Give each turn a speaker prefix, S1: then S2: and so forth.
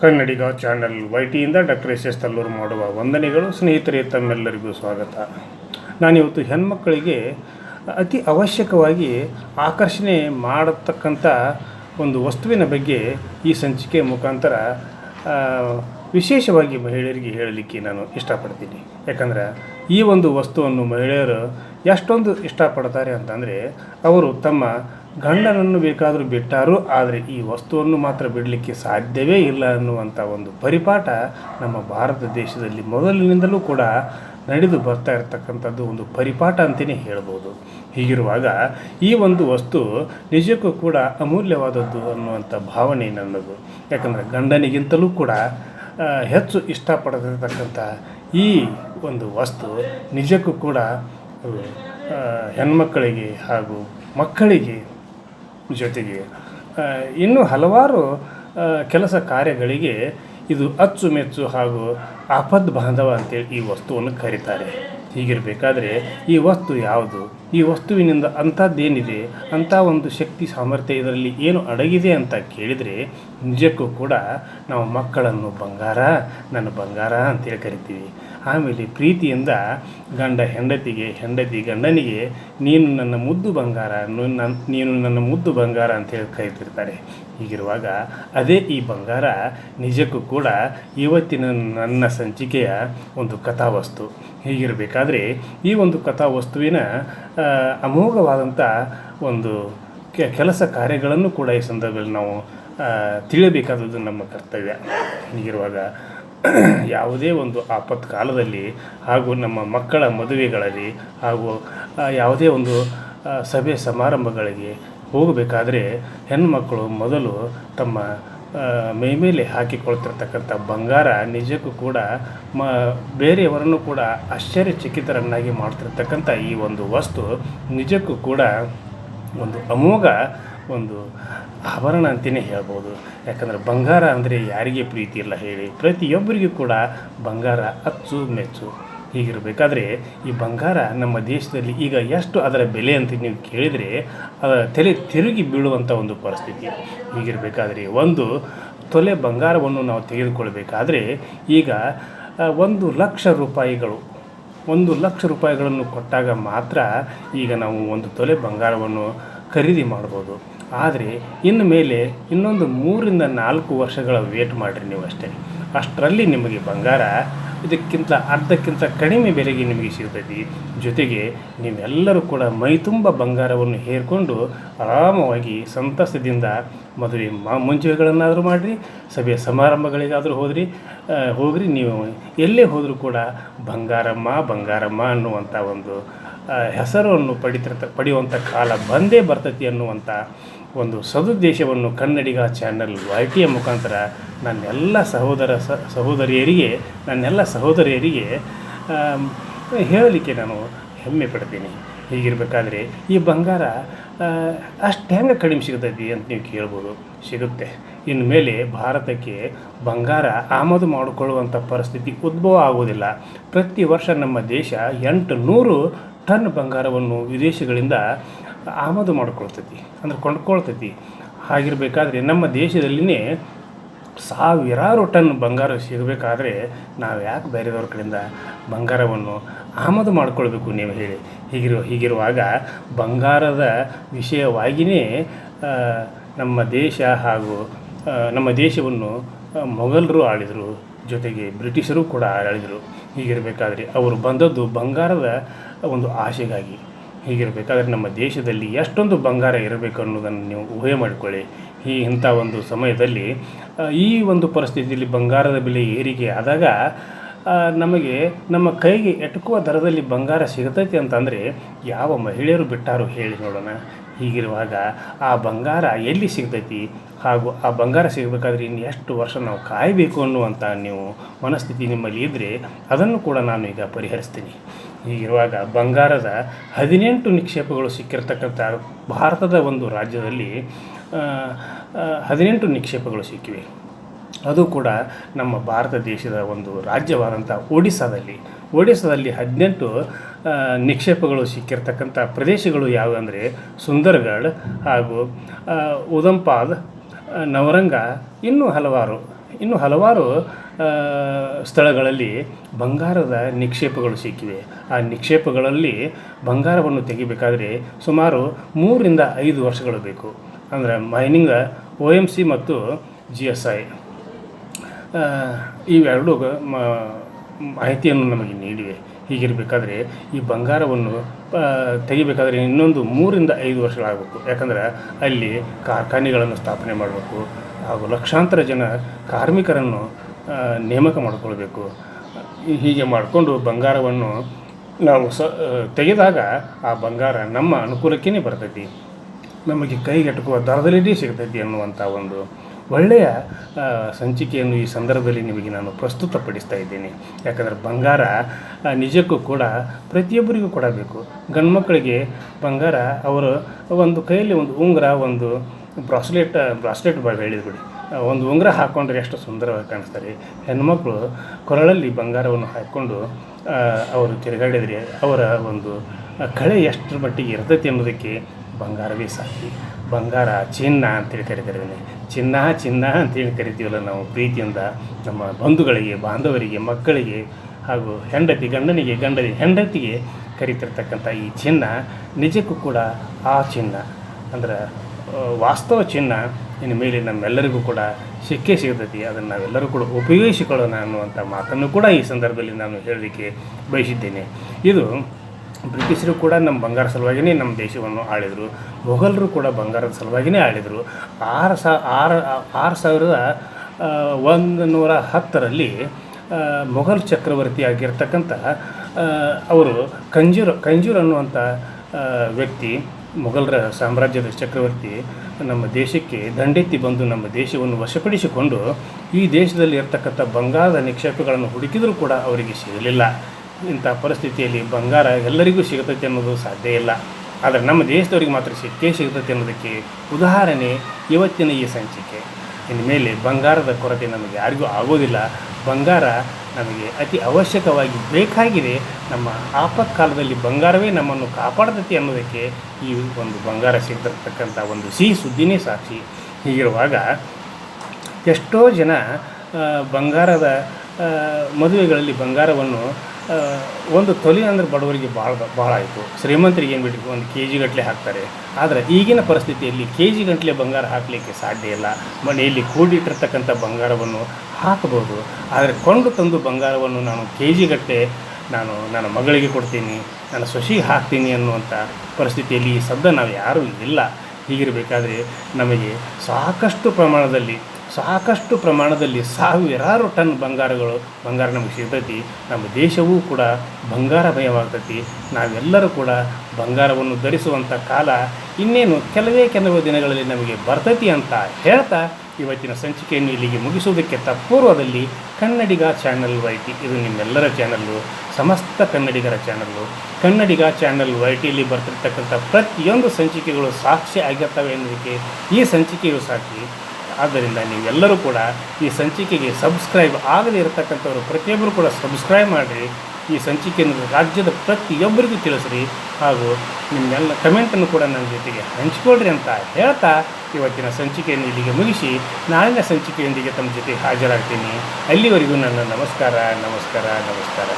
S1: ಕನ್ನಡಿಗ channel Y ಟಿಯಿಂದ doctor S S Tallur ಮಾಡುವ ವಂದನೆಗಳು, ಸ್ನೇಹಿತರೆ, ತಮ್ಮೆಲ್ಲರಿಗೂ ಸ್ವಾಗತ. ನಾನಿವತ್ತು ಹೆಣ್ಮಕ್ಕಳಿಗೆ ಅತಿ ಅವಶ್ಯಕವಾಗಿ ಆಕರ್ಷಣೆ ಮಾಡತಕ್ಕಂಥ ಒಂದು ವಸ್ತುವಿನ ಬಗ್ಗೆ ಈ ಸಂಚಿಕೆ ಮುಖಾಂತರ ವಿಶೇಷವಾಗಿ ಮಹಿಳೆಯರಿಗೆ ಹೇಳಲಿಕ್ಕೆ ನಾನು ಇಷ್ಟಪಡ್ತೀನಿ. ಯಾಕಂದ್ರೆ ಈ ಒಂದು ವಸ್ತುವನ್ನು ಮಹಿಳೆಯರು ಎಷ್ಟೊಂದು ಇಷ್ಟಪಡ್ತಾರೆ ಅಂತಂದರೆ, ಅವರು ತಮ್ಮ ಗಂಡನನ್ನು ಬೇಕಾದರೂ ಬಿಟ್ಟಾರು, ಆದರೆ ಈ ವಸ್ತುವನ್ನು ಮಾತ್ರ ಬಿಡಲಿಕ್ಕೆ ಸಾಧ್ಯವೇ ಇಲ್ಲ ಅನ್ನುವಂಥ ಒಂದು ಪರಿಪಾಠ ನಮ್ಮ ಭಾರತ ದೇಶದಲ್ಲಿ ಮೊದಲಿನಿಂದಲೂ ಕೂಡ ನಡೆದು ಬರ್ತಾ ಇರತಕ್ಕಂಥದ್ದು ಒಂದು ಪರಿಪಾಠ ಅಂತಲೇ ಹೇಳ್ಬೋದು. ಹೀಗಿರುವಾಗ ಈ ಒಂದು ವಸ್ತು ನಿಜಕ್ಕೂ ಕೂಡ ಅಮೂಲ್ಯವಾದದ್ದು ಅನ್ನುವಂಥ ಭಾವನೆ ನನ್ನದು. ಯಾಕಂದರೆ ಗಂಡನಿಗಿಂತಲೂ ಕೂಡ ಹೆಚ್ಚು ಇಷ್ಟಪಡದಿರತಕ್ಕಂಥ ಈ ಒಂದು ವಸ್ತು ನಿಜಕ್ಕೂ ಕೂಡ ಹೆಣ್ಮಕ್ಕಳಿಗೆ ಹಾಗೂ ಮಕ್ಕಳಿಗೆ ಜೊತೆಗೆ ಇನ್ನೂ ಹಲವಾರು ಕೆಲಸ ಕಾರ್ಯಗಳಿಗೆ ಇದು ಅಚ್ಚುಮೆಚ್ಚು ಹಾಗೂ ಆಪದ್ ಬಾಂಧವ ಅಂತೇಳಿ ಈ ವಸ್ತುವನ್ನು ಕರೀತಾರೆ. ಹೀಗಿರಬೇಕಾದ್ರೆ ಈ ವಸ್ತು ಯಾವುದು? ಈ ವಸ್ತುವಿನಿಂದ ಅಂಥದ್ದೇನಿದೆ? ಅಂಥ ಒಂದು ಶಕ್ತಿ ಸಾಮರ್ಥ್ಯ ಇದರಲ್ಲಿ ಏನು ಅಡಗಿದೆ ಅಂತ ಕೇಳಿದರೆ ನಿಜಕ್ಕೂ ಕೂಡ ನಾವು ಮಕ್ಕಳನ್ನು ಬಂಗಾರ, ನನ್ನ ಬಂಗಾರ ಅಂತೇಳಿ ಕರಿತೀವಿ. ಆಮೇಲೆ ಪ್ರೀತಿಯಿಂದ ಗಂಡ ಹೆಂಡತಿಗೆ, ಹೆಂಡತಿ ಗಂಡನಿಗೆ, ನೀನು ನನ್ನ ಮುದ್ದು ಬಂಗಾರ, ನೀನು ನನ್ನ ಮುದ್ದು ಬಂಗಾರ ಅಂತ ಹೇಳಿ ಕರೀತಿರ್ತಾರೆ ಹೀಗಿರುವಾಗ ಅದೇ ಈ ಬಂಗಾರ ನಿಜಕ್ಕೂ ಕೂಡ ಇವತ್ತಿನ ನನ್ನ ಸಂಚಿಕೆಯ ಒಂದು ಕಥಾವಸ್ತು. ಹೀಗಿರಬೇಕಾದ್ರೆ ಈ ಒಂದು ಕಥಾವಸ್ತುವಿನ ಅಮೋಘವಾದಂಥ ಒಂದು ಕೆಲಸ ಕಾರ್ಯಗಳನ್ನು ಕೂಡ ಈ ಸಂದರ್ಭದಲ್ಲಿ ನಾವು ತಿಳಿಯಬೇಕಾದದ್ದು ನಮ್ಮ ಕರ್ತವ್ಯ. ಹೀಗಿರುವಾಗ ಯಾವುದೇ ಒಂದು ಆಪತ್ ಕಾಲದಲ್ಲಿ ಹಾಗೂ ನಮ್ಮ ಮಕ್ಕಳ ಮದುವೆಗಳಲ್ಲಿ ಹಾಗೂ ಯಾವುದೇ ಒಂದು ಸಭೆ ಸಮಾರಂಭಗಳಿಗೆ ಹೋಗಬೇಕಾದ್ರೆ ಹೆಣ್ಣುಮಕ್ಕಳು ಮೊದಲು ತಮ್ಮ ಮೈ ಮೇಲೆ ಹಾಕಿಕೊಳ್ತಿರ್ತಕ್ಕಂಥ ಬಂಗಾರ ನಿಜಕ್ಕೂ ಕೂಡ ಮ, ಬೇರೆಯವರನ್ನು ಕೂಡ ಆಶ್ಚರ್ಯಚಕಿತರನ್ನಾಗಿ ಮಾಡ್ತಿರ್ತಕ್ಕಂಥ ಈ ಒಂದು ವಸ್ತು ನಿಜಕ್ಕೂ ಕೂಡ ಒಂದು ಅಮೋಘ ಒಂದು ಆಭರಣ ಅಂತಲೇ ಹೇಳ್ಬೋದು. ಯಾಕಂದರೆ ಬಂಗಾರ ಅಂದರೆ ಯಾರಿಗೆ ಪ್ರೀತಿ ಇಲ್ಲ ಹೇಳಿ. ಪ್ರತಿಯೊಬ್ಬರಿಗೂ ಕೂಡ ಬಂಗಾರ ಅಚ್ಚು ಮೆಚ್ಚು ಹೀಗಿರಬೇಕಾದ್ರೆ ಈ ಬಂಗಾರ ನಮ್ಮ ದೇಶದಲ್ಲಿ ಈಗ ಎಷ್ಟು ಅದರ ಬೆಲೆ ಅಂತ ನೀವು ಕೇಳಿದರೆ ಅದರ ತಲೆ ತಿರುಗಿ ಬೀಳುವಂಥ ಒಂದು ಪರಿಸ್ಥಿತಿ. ಹೀಗಿರಬೇಕಾದ್ರೆ ಒಂದು ತೊಲೆ ಬಂಗಾರವನ್ನು ನಾವು ತೆಗೆದುಕೊಳ್ಬೇಕಾದ್ರೆ ಈಗ ಒಂದು ಲಕ್ಷ ರೂಪಾಯಿಗಳು, ಒಂದು ಲಕ್ಷ ರೂಪಾಯಿಗಳನ್ನು ಕೊಟ್ಟಾಗ ಮಾತ್ರ ಈಗ ನಾವು ಒಂದು ತೊಲೆ ಬಂಗಾರವನ್ನು ಖರೀದಿ ಮಾಡ್ಬೋದು. ಆದರೆ ಇನ್ನು ಮೇಲೆ ಇನ್ನೊಂದು ಮೂರಿಂದ ನಾಲ್ಕು ವರ್ಷಗಳ ವೇಟ್ ಮಾಡಿರಿ ನೀವು ಅಷ್ಟೇ. ಅಷ್ಟರಲ್ಲಿ ನಿಮಗೆ ಬಂಗಾರ, ಇದಕ್ಕಿಂತ ಅರ್ಧಕ್ಕಿಂತ ಕಡಿಮೆ ಬೆಲೆಗೆ ನಿಮಗೆ ಸಿಗ್ತೈತಿ ಜೊತೆಗೆ ನೀವೆಲ್ಲರೂ ಕೂಡ ಮೈತುಂಬ ಬಂಗಾರವನ್ನು ಹೇರಿಕೊಂಡು ಆರಾಮವಾಗಿ ಸಂತಸದಿಂದ ಮದುವೆ ಮಾ, ಮುಂಚೆಗಳನ್ನಾದರೂ ಮಾಡಿರಿ, ಸಭೆ ಸಮಾರಂಭಗಳಿಗಾದರೂ ಹೋದ್ರಿ ಹೋಗ್ರಿ, ನೀವು ಎಲ್ಲೇ ಹೋದರೂ ಕೂಡ ಬಂಗಾರಮ್ಮ ಬಂಗಾರಮ್ಮ ಅನ್ನುವಂಥ ಒಂದು ಹೆಸರನ್ನು ಪಡಿತಿರ್ತ ಪಡೆಯುವಂಥ ಕಾಲ ಬಂದೇ ಬರ್ತೈತಿ ಅನ್ನುವಂಥ ಒಂದು ಸದುದ್ದೇಶವನ್ನು ಕನ್ನಡಿಗ ಚಾನಲ್ ವೈ ಟಿಯ ಮುಖಾಂತರ ನನ್ನೆಲ್ಲ ಸಹೋದರ ಸಹೋದರಿಯರಿಗೆ ನನ್ನೆಲ್ಲ ಸಹೋದರಿಯರಿಗೆ ಹೇಳಲಿಕ್ಕೆ ನಾನು ಹೆಮ್ಮೆ ಪಡ್ತೀನಿ. ಹೀಗಿರಬೇಕಾದ್ರೆ ಈ ಬಂಗಾರ ಅಷ್ಟು ಹೆಂಗೆ ಕಡಿಮೆ ಸಿಗ್ತೈತಿ ಅಂತ ನೀವು ಕೇಳ್ಬೋದು. ಸಿಗುತ್ತೆ. ಇನ್ನು ಮೇಲೆ ಭಾರತಕ್ಕೆ ಬಂಗಾರ ಆಮದು ಮಾಡಿಕೊಳ್ಳುವಂಥ ಪರಿಸ್ಥಿತಿ ಉದ್ಭವ ಆಗುವುದಿಲ್ಲ. ಪ್ರತಿ ವರ್ಷ ನಮ್ಮ ದೇಶ ಎಂಟು ನೂರು ಟನ್ ಬಂಗಾರವನ್ನು ವಿದೇಶಗಳಿಂದ ಆಮದು ಮಾಡ್ಕೊಳ್ತೈತಿ, ಅಂದ್ರೆ ಕೊಂಡ್ಕೊಳ್ತೈತಿ. ಹಾಗಿರಬೇಕಾದ್ರೆ ನಮ್ಮ ದೇಶದಲ್ಲಿನೇ ಸಾವಿರಾರು ಟನ್ ಬಂಗಾರ ಸಿಗಬೇಕಾದ್ರೆ ನಾವು ಯಾಕೆ ಬೇರೆದವ್ರ ಕಡೆಯಿಂದ ಬಂಗಾರವನ್ನು ಆಮದು ಮಾಡಿಕೊಳ್ಬೇಕು ನೀವು ಹೇಳಿ. ಹೀಗಿರುವ ಹೀಗಿರುವಾಗ ಬಂಗಾರದ ವಿಷಯವಾಗಿಯೇ ನಮ್ಮ ದೇಶ ಹಾಗೂ ನಮ್ಮ ದೇಶವನ್ನು ಮೊಘಲರು ಆಳಿದರು, ಜೊತೆಗೆ ಬ್ರಿಟಿಷರು ಕೂಡ ಆಳಿದರು. ಹೀಗಿರಬೇಕಾದ್ರೆ ಅವರು ಬಂದದ್ದು ಬಂಗಾರದ ಒಂದು ಆಶೆಗಾಗಿ ಹೀಗಿರಬೇಕಾದ್ರೆ ನಮ್ಮ ದೇಶದಲ್ಲಿ ಎಷ್ಟೊಂದು ಬಂಗಾರ ಇರಬೇಕು ಅನ್ನೋದನ್ನು ನೀವು ಊಹೆ ಮಾಡಿಕೊಳ್ಳಿ. ಈ ಇಂಥ ಒಂದು ಸಮಯದಲ್ಲಿ ಈ ಒಂದು ಪರಿಸ್ಥಿತಿಯಲ್ಲಿ ಬಂಗಾರದ ಬೆಲೆ ಏರಿಕೆ ಆದಾಗ ನಮಗೆ ನಮ್ಮ ಕೈಗೆ ಎಟಕುವ ದರದಲ್ಲಿ ಬಂಗಾರ ಸಿಗತೈತಿ ಅಂತಂದರೆ ಯಾವ ಮಹಿಳೆಯರು ಬಿಟ್ಟಾರು ಹೇಳಿ ನೋಡೋಣ. ಹೀಗಿರುವಾಗ ಆ ಬಂಗಾರ ಎಲ್ಲಿ ಸಿಗ್ತೈತಿ ಹಾಗೂ ಆ ಬಂಗಾರ ಸಿಗಬೇಕಾದ್ರೆ ಇನ್ನು ಎಷ್ಟು ವರ್ಷ ನಾವು ಕಾಯಬೇಕು ಅನ್ನುವಂಥ ನೀವು ಮನಸ್ಥಿತಿ ನಿಮ್ಮಲ್ಲಿ ಇದ್ದರೆ ಅದನ್ನು ಕೂಡ ನಾನು ಈಗ ಪರಿಹರಿಸ್ತೀನಿ. ಹೀಗಿರುವಾಗ ಬಂಗಾರದ ಹದಿನೆಂಟು ನಿಕ್ಷೇಪಗಳು ಸಿಕ್ಕಿರ್ತಕ್ಕಂಥ ಭಾರತದ ಒಂದು ರಾಜ್ಯದಲ್ಲಿ ಹದಿನೆಂಟು ನಿಕ್ಷೇಪಗಳು ಸಿಕ್ಕಿವೆ. ಅದು ಕೂಡ ನಮ್ಮ ಭಾರತ ದೇಶದ ಒಂದು ರಾಜ್ಯವಾದಂಥ ಒಡಿಸ್ಸಾದಲ್ಲಿ. ಒಡಿಸ್ಸಾದಲ್ಲಿ ಹದಿನೆಂಟು ನಿಕ್ಷೇಪಗಳು ಸಿಕ್ಕಿರ್ತಕ್ಕಂಥ ಪ್ರದೇಶಗಳು ಯಾವುವಂದರೆ ಸುಂದರ್ಗಢ್ ಹಾಗೂ ಉದಂಪಾದ್ ನವರಂಗ, ಇನ್ನೂ ಹಲವಾರು ಇನ್ನು ಹಲವಾರು ಸ್ಥಳಗಳಲ್ಲಿ ಬಂಗಾರದ ನಿಕ್ಷೇಪಗಳು ಸಿಕ್ಕಿವೆ. ಆ ನಿಕ್ಷೇಪಗಳಲ್ಲಿ ಬಂಗಾರವನ್ನು ತೆಗಿಬೇಕಾದರೆ ಸುಮಾರು ಮೂರರಿಂದ ಐದು ವರ್ಷಗಳು ಬೇಕು. ಅಂದರೆ ಮೈನಿಂಗ್, ಒ ಎಂ ಸಿ ಮತ್ತು ಜಿ ಎಸ್ ಐ. ಇವೆರಡು ಮಾಹಿತಿಯನ್ನು ನಮಗೆ ನೀಡಿವೆ. ಹೀಗಿರಬೇಕಾದ್ರೆ ಈ ಬಂಗಾರವನ್ನು ತೆಗಿಬೇಕಾದ್ರೆ ಇನ್ನೊಂದು ಮೂರಿಂದ ಐದು ವರ್ಷಗಳಾಗಬೇಕು. ಯಾಕಂದ್ರೆ ಅಲ್ಲಿ ಕಾರ್ಖಾನೆಗಳನ್ನು ಸ್ಥಾಪನೆ ಮಾಡಬೇಕು, ಹಾಗೂ ಲಕ್ಷಾಂತರ ಜನ ಕಾರ್ಮಿಕರನ್ನು ನೇಮಕ ಮಾಡಿಕೊಳ್ಬೇಕು. ಹೀಗೆ ಮಾಡಿಕೊಂಡು ಬಂಗಾರವನ್ನು ನಾವು ಸ ತೆಗೆದಾಗ ಆ ಬಂಗಾರ ನಮ್ಮ ಅನುಕೂಲಕ್ಕೇ ಬರ್ತೈತಿ. ನಮಗೆ ಕೈಗೆಟುಕುವ ದರದಲ್ಲಿ ಸಿಗ್ತೈತಿ ಅನ್ನುವಂಥ ಒಂದು ಒಳ್ಳೆಯ ಸಂಚಿಕೆಯನ್ನು ಈ ಸಂದರ್ಭದಲ್ಲಿ ನಿಮಗೆ ನಾನು ಪ್ರಸ್ತುತಪಡಿಸ್ತಾ ಇದ್ದೇನೆ. ಯಾಕಂದರೆ ಬಂಗಾರ ನಿಜಕ್ಕೂ ಕೂಡ ಪ್ರತಿಯೊಬ್ಬರಿಗೂ ಕೊಡಬೇಕು. ಗಂಡು ಮಕ್ಕಳಿಗೆ ಬಂಗಾರ, ಅವರು ಒಂದು ಕೈಯಲ್ಲಿ ಒಂದು ಉಂಗುರ, ಒಂದು ಬ್ರಾಸ್ಲೆಟ್ ಬ್ರಾಸ್ಲೆಟ್ ಬಾಳ್ ಹೇಳಿದ್ಬಿಡಿ ಒಂದು ಉಂಗುರ ಹಾಕ್ಕೊಂಡ್ರೆ ಎಷ್ಟು ಸುಂದರವಾಗಿ ಕಾಣಿಸ್ತಾರೆ. ಹೆಣ್ಮಕ್ಳು ಕೊರಳಲ್ಲಿ ಬಂಗಾರವನ್ನು ಹಾಕ್ಕೊಂಡು ಅವರು ತಿರುಗಾಡಿದರೆ ಅವರ ಒಂದು ಕಳೆ ಎಷ್ಟರ ಮಟ್ಟಿಗೆ ಇರ್ತೈತಿ ಅನ್ನೋದಕ್ಕೆ ಬಂಗಾರವೇ ಸಾಕಿ. ಬಂಗಾರ, ಚಿನ್ನ ಅಂತೇಳಿ ಕರಿತಾರೆ ಇದನ್ನೇ. ಚಿನ್ನ ಚಿನ್ನ ಅಂತೇಳಿ ಕರಿತೀವಲ್ಲ ನಾವು ಪ್ರೀತಿಯಿಂದ ನಮ್ಮ ಬಂಧುಗಳಿಗೆ, ಬಾಂಧವರಿಗೆ, ಮಕ್ಕಳಿಗೆ ಹಾಗೂ ಹೆಂಡತಿ, ಗಂಡನಿಗೆ ಗಂಡನಿಗೆ ಹೆಂಡತಿಗೆ ಕರಿತಿರ್ತಕ್ಕಂಥ ಈ ಚಿನ್ನ, ನಿಜಕ್ಕೂ ಕೂಡ ಆ ಚಿನ್ನ ಅಂದ್ರೆ ವಾಸ್ತವ ಚಿನ್ನ ಇನ್ನು ಮೇಲೆ ನಮ್ಮೆಲ್ಲರಿಗೂ ಕೂಡ ಸಿಕ್ಕೇ ಸಿಗ್ತೈತಿ ಅದನ್ನು ನಾವೆಲ್ಲರೂ ಕೂಡ ಉಪಯೋಗಿಸಿಕೊಳ್ಳೋಣ ಅನ್ನುವಂಥ ಮಾತನ್ನು ಕೂಡ ಈ ಸಂದರ್ಭದಲ್ಲಿ ನಾನು ಹೇಳಲಿಕ್ಕೆ ಬಯಸಿದ್ದೇನೆ ಇದು ಬ್ರಿಟಿಷರು ಕೂಡ ನಮ್ಮ ಬಂಗಾರ ಸಲುವಾಗಿಯೇ ನಮ್ಮ ದೇಶವನ್ನು ಆಳಿದರು. ಮೊಘಲರು ಕೂಡ ಬಂಗಾರದ ಸಲುವಾಗಿಯೇ ಆಳಿದರು. ಆರು ಸಾ, ಆರು ಆರು ಸಾವಿರದ ಒಂದು ನೂರ ಹತ್ತರಲ್ಲಿ ಮೊಘಲ್ ಚಕ್ರವರ್ತಿ ಆಗಿರ್ತಕ್ಕಂಥ ಅವರು ಕಂಜೂರ್ ಕಂಜೂರ್ ಅನ್ನುವಂಥ ವ್ಯಕ್ತಿ, ಮೊಘಲರ ಸಾಮ್ರಾಜ್ಯದ ಚಕ್ರವರ್ತಿ ನಮ್ಮ ದೇಶಕ್ಕೆ ದಂಡೆತ್ತಿ ಬಂದು ನಮ್ಮ ದೇಶವನ್ನು ವಶಪಡಿಸಿಕೊಂಡು ಈ ದೇಶದಲ್ಲಿ ಇರತಕ್ಕಂಥ ಬಂಗಾರದ ನಿಕ್ಷೇಪಗಳನ್ನು ಹುಡುಕಿದರೂ ಕೂಡ ಅವರಿಗೆ ಸಿಗಲಿಲ್ಲ. ಇಂಥ ಪರಿಸ್ಥಿತಿಯಲ್ಲಿ ಬಂಗಾರ ಎಲ್ಲರಿಗೂ ಸಿಗತೈತೆ ಅನ್ನೋದು ಸಾಧ್ಯ ಇಲ್ಲ. ಆದರೆ ನಮ್ಮ ದೇಶದವರಿಗೆ ಮಾತ್ರ ಸಿಕ್ಕೇ ಸಿಗುತ್ತೈತೆ ಅನ್ನೋದಕ್ಕೆ ಉದಾಹರಣೆ ಇವತ್ತಿನ ಈ ಸಂಚಿಕೆ. ಇನ್ಮೇಲೆ ಬಂಗಾರದ ಕೊರತೆ ನಮಗೆ ಯಾರಿಗೂ ಆಗೋದಿಲ್ಲ. ಬಂಗಾರ ನಮಗೆ ಅತಿ ಅವಶ್ಯಕವಾಗಿ ಬೇಕಾಗಿದೆ. ನಮ್ಮ ಆಪತ್ಕಾಲದಲ್ಲಿ ಬಂಗಾರವೇ ನಮ್ಮನ್ನು ಕಾಪಾಡ್ತೈತಿ ಅನ್ನೋದಕ್ಕೆ ಈ ಒಂದು ಬಂಗಾರ ಸಿಗ್ತಿರ್ತಕ್ಕಂಥ ಒಂದು ಸಿಹಿ ಸುದ್ದಿನೇ ಸಾಕ್ಷಿ. ಹೀಗಿರುವಾಗ ಎಷ್ಟೋ ಜನ ಬಂಗಾರದ ಮದುವೆಗಳಲ್ಲಿ ಬಂಗಾರವನ್ನು ಒಂದು ತೊಲಿ ಅಂದ್ರೆ ಬಡವರಿಗೆ ಭಾಳ ಭಾಳ ಆಯಿತು. ಶ್ರೀಮಂತರಿಗೆ ಏನು ಬಿಟ್ಟು ಒಂದು ಕೆ ಜಿ ಗಟ್ಟಲೆ ಹಾಕ್ತಾರೆ. ಆದರೆ ಈಗಿನ ಪರಿಸ್ಥಿತಿಯಲ್ಲಿ ಕೆ ಜಿ ಗಟ್ಟಲೆ ಬಂಗಾರ ಹಾಕಲಿಕ್ಕೆ ಸಾಧ್ಯ ಇಲ್ಲ. ಮನೆಯಲ್ಲಿ ಕೂಡಿಟ್ಟಿರ್ತಕ್ಕಂಥ ಬಂಗಾರವನ್ನು ಹಾಕಬಹುದು ಆದರೆ ಕೊಂಡು ತಂದು ಬಂಗಾರವನ್ನು ನಾನು ಕೆ ಜಿ ಗಟ್ಟಲೆ ನಾನು ನನ್ನ ಮಗಳಿಗೆ ಕೊಡ್ತೀನಿ, ನನ್ನ ಸೊಸಿಗೆ ಹಾಕ್ತೀನಿ ಅನ್ನುವಂಥ ಪರಿಸ್ಥಿತಿಯಲ್ಲಿ ಈ ಸದ್ದ ನಾವು ಯಾರೂ ಇಲ್ಲ. ಹೀಗಿರಬೇಕಾದ್ರೆ ನಮಗೆ ಸಾಕಷ್ಟು ಪ್ರಮಾಣದಲ್ಲಿ ಸಾಕಷ್ಟು ಪ್ರಮಾಣದಲ್ಲಿ ಸಾವಿರಾರು ಟನ್ ಬಂಗಾರಗಳು ಬಂಗಾರ ನಮಗೆ ಸಿಗ್ತೈತಿ. ನಮ್ಮ ದೇಶವೂ ಕೂಡ ಬಂಗಾರಮಯವಾಗ್ತೈತಿ ನಾವೆಲ್ಲರೂ ಕೂಡ ಬಂಗಾರವನ್ನು ಧರಿಸುವಂಥ ಕಾಲ ಇನ್ನೇನು ಕೆಲವೇ ಕೆಲವು ದಿನಗಳಲ್ಲಿ ನಮಗೆ ಬರ್ತೈತಿ ಅಂತ ಹೇಳ್ತಾ ಇವತ್ತಿನ ಸಂಚಿಕೆಯನ್ನು ಇಲ್ಲಿಗೆ ಮುಗಿಸುವುದಕ್ಕೆ ತತ್ಪೂರ್ವದಲ್ಲಿ ಕನ್ನಡಿಗ ಚಾನಲ್ ವೈಟಿ. ಇದು ನಿಮ್ಮೆಲ್ಲರ ಚಾನಲ್ಲು, ಸಮಸ್ತ ಕನ್ನಡಿಗರ ಚಾನಲ್ಲು. ಕನ್ನಡಿಗ ಚಾನಲ್ ವೈಟಿಯಲ್ಲಿ ಬರ್ತಿರ್ತಕ್ಕಂಥ ಪ್ರತಿಯೊಂದು ಸಂಚಿಕೆಗಳು ಸಾಕ್ಷಿ ಆಗಿರ್ತವೆ ಎನ್ನುವುದಕ್ಕೆ ಈ ಸಂಚಿಕೆಯು ಸಾಕ್ಷಿ ಆದ್ದರಿಂದ ನೀವೆಲ್ಲರೂ ಕೂಡ ಈ ಸಂಚಿಕೆಗೆ ಸಬ್ಸ್ಕ್ರೈಬ್ ಆಗದೇ ಇರತಕ್ಕಂಥವರು ಪ್ರತಿಯೊಬ್ಬರು ಕೂಡ ಸಬ್ಸ್ಕ್ರೈಬ್ ಮಾಡಿರಿ. ಈ ಸಂಚಿಕೆಯನ್ನು ರಾಜ್ಯದ ಪ್ರತಿಯೊಬ್ಬರಿಗೂ ತಿಳಿಸ್ರಿ. ಹಾಗೂ ನಿಮ್ಮೆಲ್ಲ ಕಮೆಂಟನ್ನು ಕೂಡ ನನ್ನ ಜೊತೆಗೆ ಹಂಚಿಕೊಳ್ರಿ ಅಂತ ಹೇಳ್ತಾ ಇವತ್ತಿನ ಸಂಚಿಕೆಯನ್ನು ಇಲ್ಲಿಗೆ ಮುಗಿಸಿ. ನಾಳಿನ ಸಂಚಿಕೆಯೊಂದಿಗೆ ತಮ್ಮ ಜೊತೆ ಹಾಜರಾಗ್ತೀನಿ. ಅಲ್ಲಿವರೆಗೂ ನನ್ನ ನಮಸ್ಕಾರ ನಮಸ್ಕಾರ ನಮಸ್ಕಾರ.